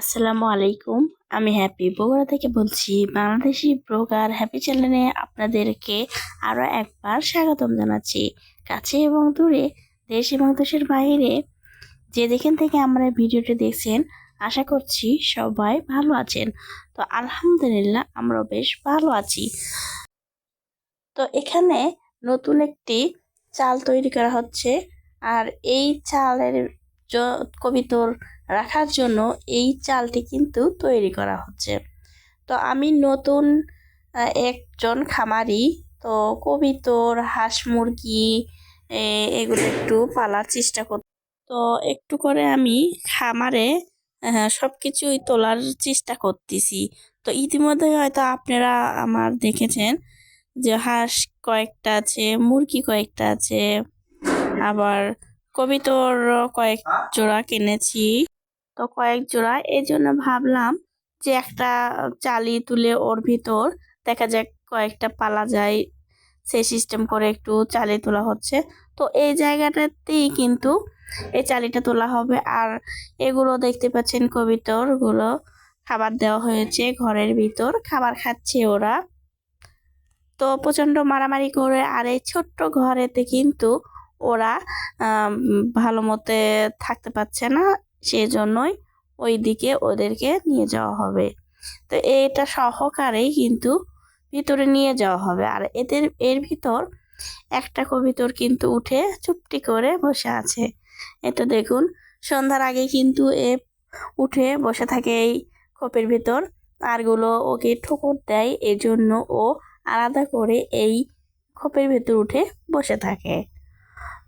আসসালামু আলাইকুম। আমি হ্যাপি বগুড়া থেকে বলছি, বাংলাদেশি ব্লগার হ্যাপি চ্যানেলে আপনাদেরকে আরও একবার স্বাগতম জানাচ্ছি। কাছে এবং দূরে, দেশ এবং দেশের বাইরে, যে যেখান থেকে আমরা ভিডিওটি দেখছেন, আশা করছি সবাই ভালো আছেন। তো আলহামদুলিল্লাহ আমরা বেশ ভালো আছি। তো এখানে নতুন একটি চাল তৈরি করা হচ্ছে, আর এই চালের কবিতর রাখার জন্য এই চালটি কিন্তু তৈরি করা হচ্ছে। তো আমি নতুন একজন খামারি, তো কবিতর, হাঁস মুরগি এগুলো একটু পালার চেষ্টা কর, তো একটু করে আমি খামারে সব কিছুই তোলার চেষ্টা করতেছি। তো ইতিমধ্যে হয়তো আপনারা আমার দেখেছেন যে হাঁস কয়েকটা আছে, মুরগি কয়েকটা আছে, আবার কবিতর কয়েক জোড়া কিনেছি। তো কয়েক জোড়া। এই জন্য ভাবলাম যে একটা চালি তুলে ওর ভিতর দেখা যাক কয়েকটা পালা যায়। সেই সিস্টেম করে একটু চালি তোলা হচ্ছে। তো এই জায়গাটাতেই কিন্তু এই চালিটা তোলা হবে। আর এগুলো দেখতে পাচ্ছেন কবিতরগুলো খাবার দেওয়া হয়েছে ঘরের ভিতর। খাবার খাচ্ছে ওরা। তো প্রচণ্ড মারামারি করে আর এই ছোট্ট ঘরেতে কিন্তু ওরা ভালো মতে থাকতে পারছে না। সেই জন্যই ওই দিকে ওদেরকে নিয়ে যাওয়া হবে। তো এটা সহকারেই কিন্তু ভিতরে নিয়ে যাওয়া হবে। আর এদের, এর ভিতর একটা কবিতর কিন্তু উঠে চুপটি করে বসে আছে। এটা দেখুন, সন্ধ্যার আগে কিন্তু এ উঠে বসে থাকে এই খোপের ভিতর। আরগুলো ওকে ঠোকর দেয় এই জন্য ও আলাদা করে এই খোপের ভিতর উঠে বসে থাকে।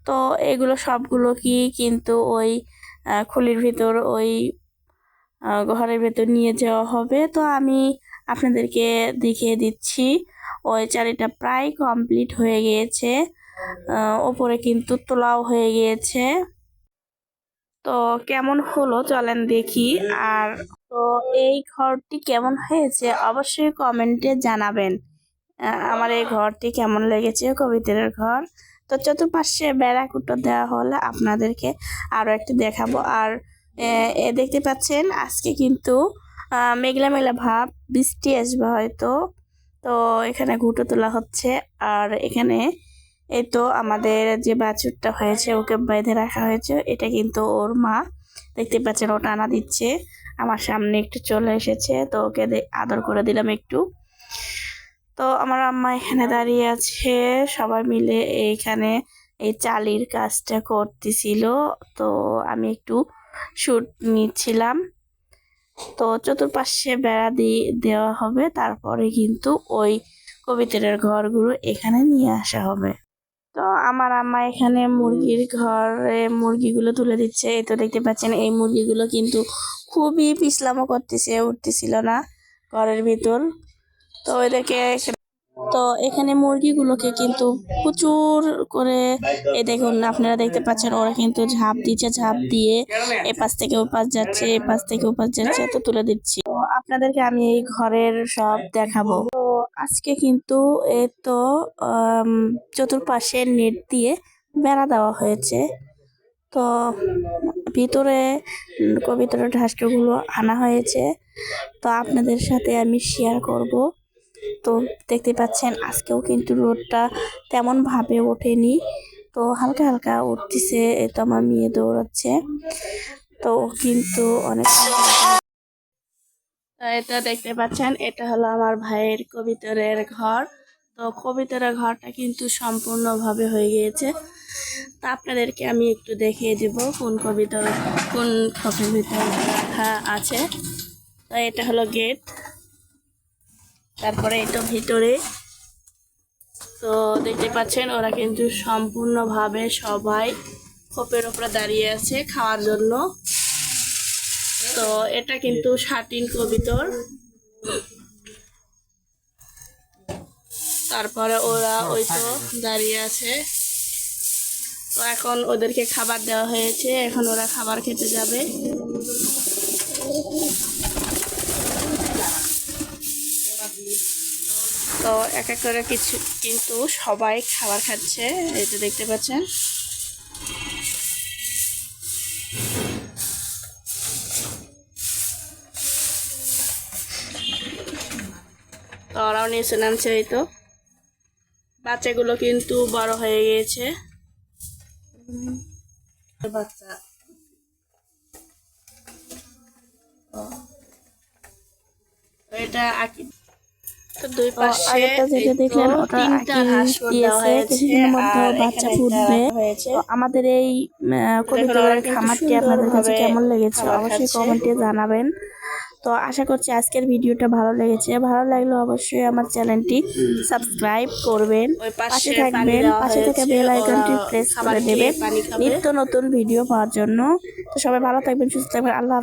তো এগুলো সবগুলো কি কিন্তু ওই খুলির ভিতর ওই ঘরের ভেতর নিয়ে যাওয়া হবে। তো আমি আপনাদেরকে দেখিয়ে দিচ্ছি, ওই চারিটা প্রায় কমপ্লিট হয়ে গিয়েছে। ওপরে কিন্তু তোলাও হয়ে গিয়েছে। তো কেমন হলো চলেন দেখি। আর তো এই ঘরটি কেমন হয়েছে অবশ্যই কমেন্টে জানাবেন। আমার এই ঘরটি কেমন লেগেছে, কবিতার ঘর। তো চতুর্পাশে বেড়া কুটো দেওয়া হলে আপনাদেরকে আরও একটু দেখাবো। আর, এ দেখতে পাচ্ছেন, আজকে কিন্তু মেঘলা মেঘলা ভাব, বৃষ্টি আসবে হয়তো। তো এখানে ঘুটো তোলা হচ্ছে। আর এখানে এই তো আমাদের যে বাছুরটা হয়েছে, ওকে বেঁধে রাখা হয়েছে, এটা কিন্তু ওর মা। দেখতে পাচ্ছেন, ও টানা দিচ্ছে। আমার সামনে একটু চলে এসেছে, তো ওকে আদর করে দিলাম একটু। তো আমার আম্মা এখানে দাঁড়িয়ে আছে। সবাই মিলে এইখানে এই চালির কাজটা করতেছিল। তো আমি একটু শুট নিচ্ছিলাম। তো চতুর্পাশে বেড়া দিয়ে দেওয়া হবে। তারপরে কিন্তু ওই কবিতরের ঘরগুলো এখানে নিয়ে আসা হবে। তো আমার আম্মা এখানে মুরগির ঘরে মুরগিগুলো তুলে দিচ্ছে। এই তো দেখতে পাচ্ছেন, এই মুরগিগুলো কিন্তু খুবই পিছলামো করতেছে, উঠতেছিল না ঘরের ভিতর। তো ওদেরকে তো এখানে মুরগিগুলোকে কিন্তু প্রচুর করে এ দেখুন, আপনারা দেখতে পাচ্ছেন, ওরা কিন্তু ঝাঁপ দিচ্ছে, ঝাঁপ দিয়ে এ পাশ থেকে ও পাশ যাচ্ছে এ পাশ থেকে ও পাশ যাচ্ছে তো তুলে দিচ্ছি। আপনাদেরকে আমি এই ঘরের সব দেখাবো। তো আজকে কিন্তু এ তো চতুর্পাশে নেট দিয়ে বেড়া দেওয়া হয়েছে। তো ভিতরে কবিতরের ঢাসগুলো আনা হয়েছে। তো আপনাদের সাথে আমি শেয়ার করব। তো দেখতে পাচ্ছেন, আজকেও কিন্তু রোদটা তেমন ভাবে ওঠেনি। তো হালকা হালকা উঠতেছে তো আমার মেয়ে দৌড়াচ্ছে। তো কিন্তু অনেক এটা দেখতে পাচ্ছেন, এটা হলো আমার ভাইয়ের কবিতরের ঘর। তো কবিতরের ঘরটা কিন্তু সম্পূর্ণভাবে হয়ে গিয়েছে। তা আপনাদেরকে আমি একটু দেখিয়ে দিব কোন কবিতর কোন ভিতর রাখা আছে। তো এটা হলো গেট। তারপরে এটা ভিতরে। তো দেখতে পাচ্ছেন, ওরা কিন্তু সম্পূর্ণভাবে সবাই খোপের ওপরে দাঁড়িয়ে আছে খাওয়ার জন্য। তো এটা কিন্তু সাটিন কবিতর। তারপরে ওরা ওই তো দাঁড়িয়ে আছে। তো এখন ওদেরকে খাবার দেওয়া হয়েছে, এখন ওরা খাবার খেতে যাবে। তো এক এক করে কিছু কিন্তু সবাই খাবার খাচ্ছে। এই দেখতে পাচ্ছেন। তো ওরাও নিচে নামছে এই তো। বাচ্চাগুলো কিন্তু বড় হয়ে গিয়েছে। বাচ্চা। এটা আঁকি দুই পাশে যেটা দেখলেন ওটা দিয়েছে, কিছুদিনের মধ্যে বাচ্চা ফুটবে। আমাদের এই দেখুন কবিতা ওরা কিন্তু খামারটি আপনাদের কাছে কেমন লেগেছে অবশ্যই। কমেন্টে জানাবেন। তো আশা করছি আজকের ভিডিওটা ভালো লেগেছে। ভালো লাগলে অবশ্যই আমার চ্যানেলটি সাবস্ক্রাইব করবেন পাশে থাকবেন পাশে থেকে বেল আইকনটি প্রেস করে দেবেন। নিত্য নতুন ভিডিও পাওয়ার জন্য। তো সবাই ভালো থাকবেন সুস্থ থাকবেন। আল্লাহ।